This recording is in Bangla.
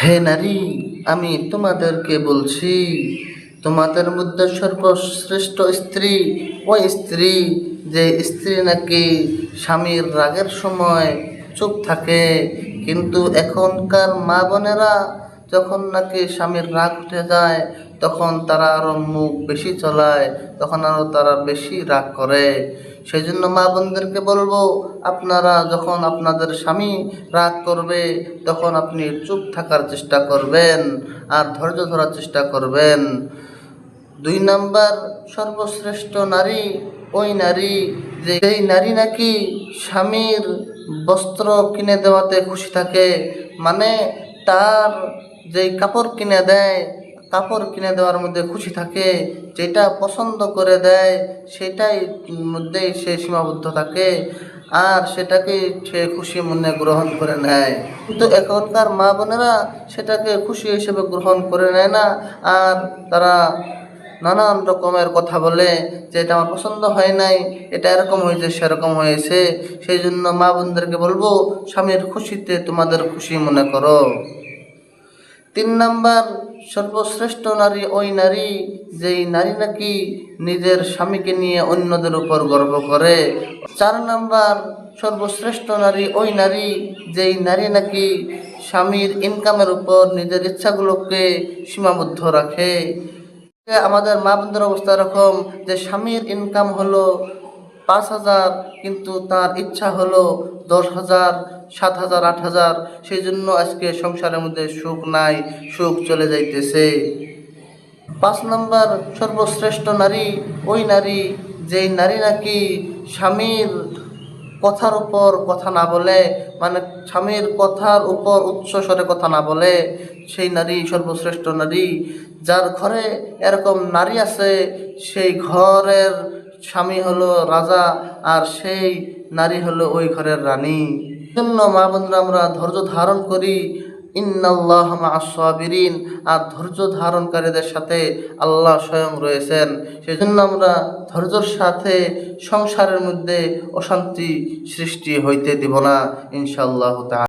হে নারী, আমি তোমাদেরকে বলছি, তোমাদের মধ্যে সর্বশ্রেষ্ঠ স্ত্রী ওই স্ত্রী, যে স্ত্রী নাকি স্বামীর রাগের সময় চুপ থাকে, কিন্তু এখনকার মা বোনেরা যখন নাকি স্বামীর রাগ উঠে যায়, তখন তারা আরও মুখ বেশি চলায়, তখন আরও তারা বেশি রাগ করে। সেই জন্য মা বোনদেরকে বলব, আপনারা যখন আপনাদের স্বামী রাগ করবে, তখন আপনি চুপ থাকার চেষ্টা করবেন আর ধৈর্য ধরার চেষ্টা করবেন। দুই নাম্বার, সর্বশ্রেষ্ঠ নারী, ওই নারী যে এই নারী নাকি স্বামীর বস্ত্র কিনে দেওয়াতে খুশি থাকে মানে তার যেই কাপড় কিনে দেয়, কাপড় কিনে দেওয়ার মধ্যে খুশি থাকে, যেটা পছন্দ করে দেয়, সেটাই মধ্যেই সে সীমাবদ্ধ থাকে আর সেটাকে সে খুশি মনে গ্রহণ করে নেয়। কিন্তু এখনকার মা বোনেরা সেটাকে খুশি হিসেবে গ্রহণ করে নেয় না আর তারা নানান রকমের কথা বলে যে এটা আমার পছন্দ হয় নাই, এটা এরকম হয়েছে, সেরকম হয়েছে। সেই জন্য মা বোনদেরকে বলব, স্বামীর খুশিতে তোমাদের খুশি মনে করো। তিন নাম্বার, সর্বশ্রেষ্ঠ নারী ওই নারী যেই নারী নাকি নিজের স্বামীকে নিয়ে অন্যদের উপর গর্ব করে। চার নাম্বার, সর্বশ্রেষ্ঠ নারী ওই নারী যেই নারী নাকি স্বামীর ইনকামের উপর নিজের ইচ্ছাগুলোকে সীমাবদ্ধ রাখে। আমাদের মা বোনদের অবস্থা এরকম যে স্বামীর ইনকাম হলো পাঁচ হাজার, কিন্তু তার ইচ্ছা হলো দশ হাজার, সাত হাজার, আট হাজার সেই জন্য আজকে সংসারের মধ্যে সুখ নাই, সুখ চলে যাইতেছে। পাঁচ নম্বর, সর্বশ্রেষ্ঠ নারী, ওই নারী, যেই নারী নাকি স্বামীর কথার উপর কথা না বলে মানে স্বামীর কথার উপর উচ্চ স্বরে কথা না বলে, সেই নারী, সর্বশ্রেষ্ঠ নারী, যার ঘরে এরকম নারী আছে, সেই ঘরের স্বামী হলো রাজা আর সেই নারী হলো ওই ঘরের রানী। জন্য মা বন্ধুরা আমরা ধৈর্য ধারণ করি। ইন্নাল্লাহ মাসাবিরিন আর ধৈর্য ধারণকারীদের সাথে আল্লাহ স্বয়ং রয়েছেন। সেজন্য আমরা ধৈর্যর সাথে সংসারের মধ্যে অশান্তি সৃষ্টি হইতে দিব না, ইনশাআল্লাহ তাআলা।